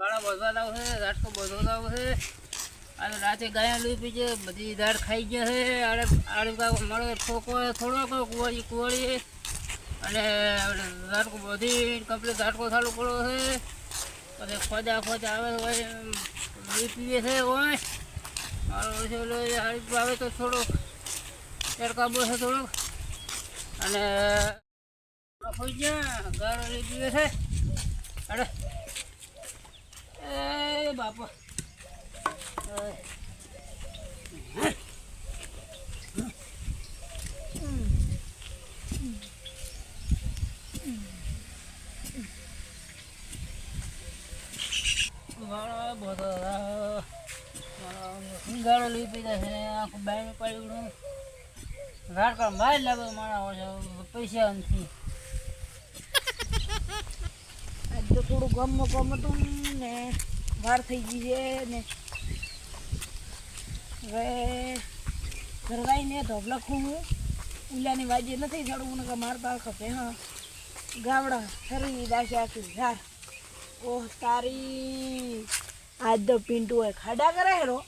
વાળા બધવા લાવશે રાટકો બધો લાવ છે. અને રાતે ગાયા લઈ પી છે બધી દાળ ખાઈ છે. આડે આડે મળે ઠોકો થોડો કોઈ કુવાળી કુવાળી અને રાટકો બધી કમ્પ્લીટ રાટકો ચાલુ કર્યો છે. પછી ખોજા ખોજા આવે લઈ પીએ છે હોય આવે તો થોડોક તડકાબો છે થોડોક. અને ખોઈ ગયા ગાળો લઈ પીવે છે. અરે એ બાપા. ગાળો લઈ પીધા છે. આખું બાયણું પાડ્યું રાડકા માર લાગે મારા પૈસા નથી આજ તો થોડું ગમમાં ગમ હતું ને વાર થઈ ગઈ છે ને. હવે ઘરવાઈને ધોબલા હું ઉલાની વાજે નથી ચડવું ને કે પાસે ખપે હા ગાવડા ફરી દાખી આખી ઝાર ઓહ, તારી આજ તો પિન્ટુ હોય ખાડા કરે હેરો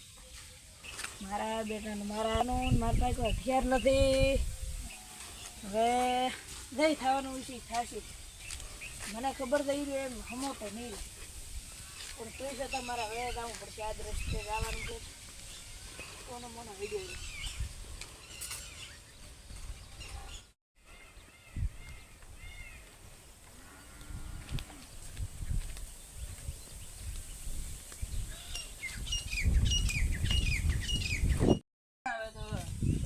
મારા બેટાને, મારાનો મારા પાસે હથિયાર નથી. હવે જઈ થવાનું ઉછી થશે. મને ખબર થઈ રહી એમ હમો તો નહીં. પણ તોય છતાં મારા હવે જવું પડશે આજ રસ્તે જવાનું છે. કોનો મને વીડિયો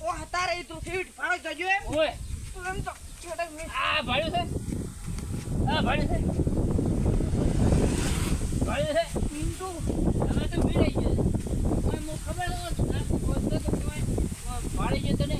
ઓ તારે તું ફીટ ફાળો જજો એમ? ઓય. તું એમ તો આ ભાડ્યું છે. ખબર ભાડી ગયો. તો ને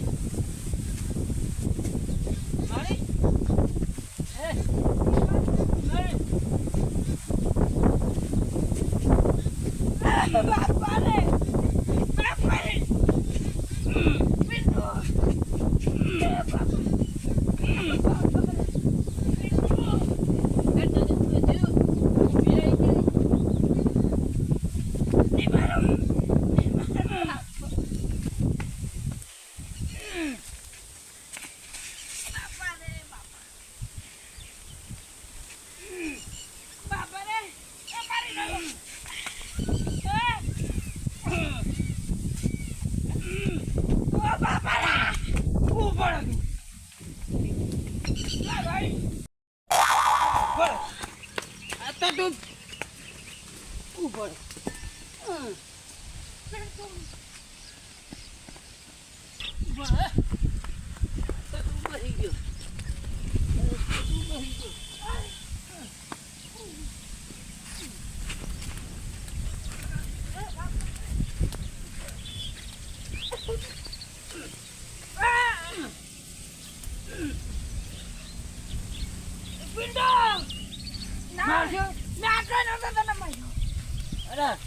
Mm-hmm.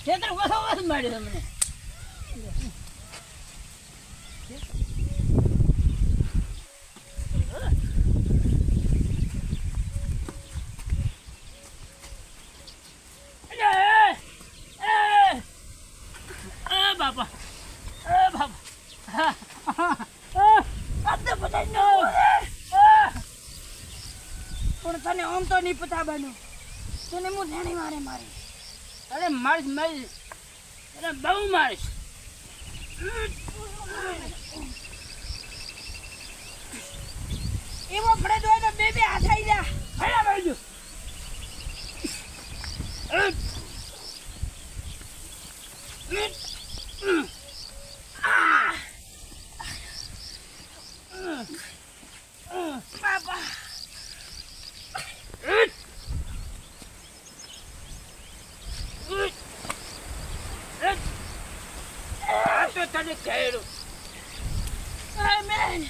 ખેતર વસો વસ માર્યો તમને. પણ તને આમ તો નહીં પતાવવાનો. તને હું જાણી મારે મારી અરે મારીશ મારીશ અરે બહુ મારીશ એવો પડે તો તો બે બે હાથ આવી જા. ભલા બાજુ દો બાપા કહેલું એ મેન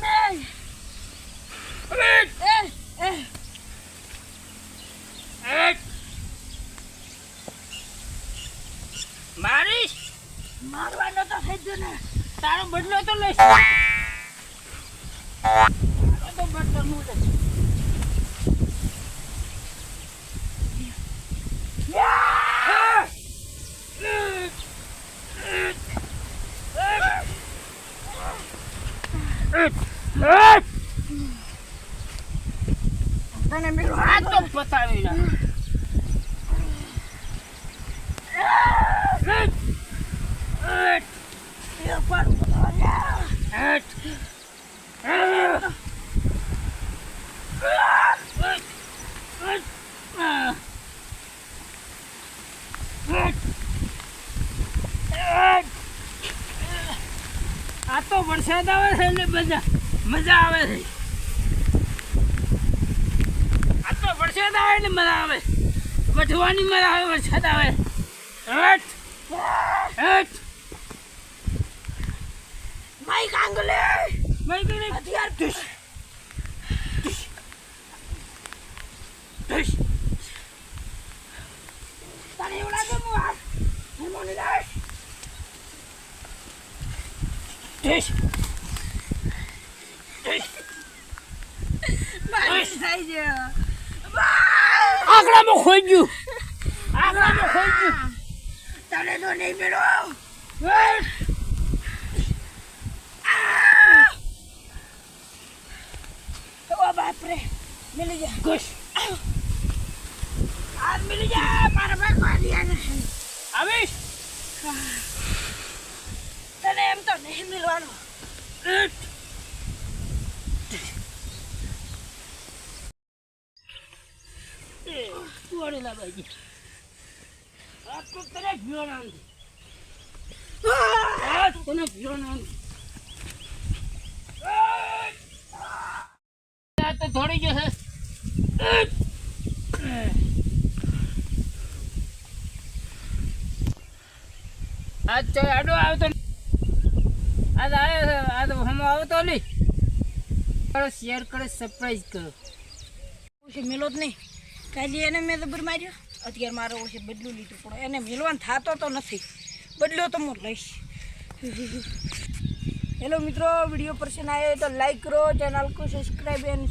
મેન. એ એ. મારીશ? મારવાનો તો થઈ ગયો ને. તારો બદલો તો લઈશ. તારો તો બદલો હું લઈશ. આ તો વરસાદ આવે છે એટલે મજા મજા આવે છે. વરસાદ આવે ને મજા આવે. વઠવાની મજા આવે વરસાદ આવે હટ. હટ. માઈક આંગલે ભાઈ કઈ નહીં હથિયાર ઢીશ. ઢીશ. તને એવું લાગે હું આ. મારી થાય છે આંકડામાં ખોઈ ગયું. આંકડામાં ખોઈ ગયું. તને તો નહીં મેળો. બાપરે મિલી જા. ઘુસ. આ મિલી જા મારા ભાઈ પાડ્યા આવીશ. તને એમ તો નહીં મિલવાનું હટ. એ, વળેલા બાજી. આ તો તને ભીડો નામ. આ તને ભીડો નામ. આ તો થોડી જશે આજ તો આડો આવતો આજ આવ્યો આજ હમો આવતો નહીં શેર કરો સરપ્રાઈઝ કરો મિલો જ નહીં કાલે એને મેં દબર માર્યો. અત્યારે મારો ઓછે બદલું લીધું પણ એને મિલવાન થતો તો નથી. બદલ્યો તો હું લઈશ. હેલો મિત્રો, વીડિયો પસંદ આવ્યો તો લાઈક કરો ચેનલ કો સબસ્ક્રાઈબ એન્ડ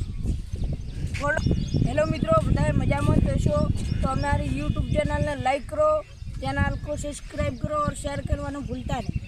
ફોલો હેલો મિત્રો બધાએ મજામાં હશો? તો અમારી યુટ્યુબ ચેનલને લાઈક કરો ચેનલ કો સબસ્ક્રાઈબ કરો ઓર શેર કરવાનું ભૂલતા નહીં.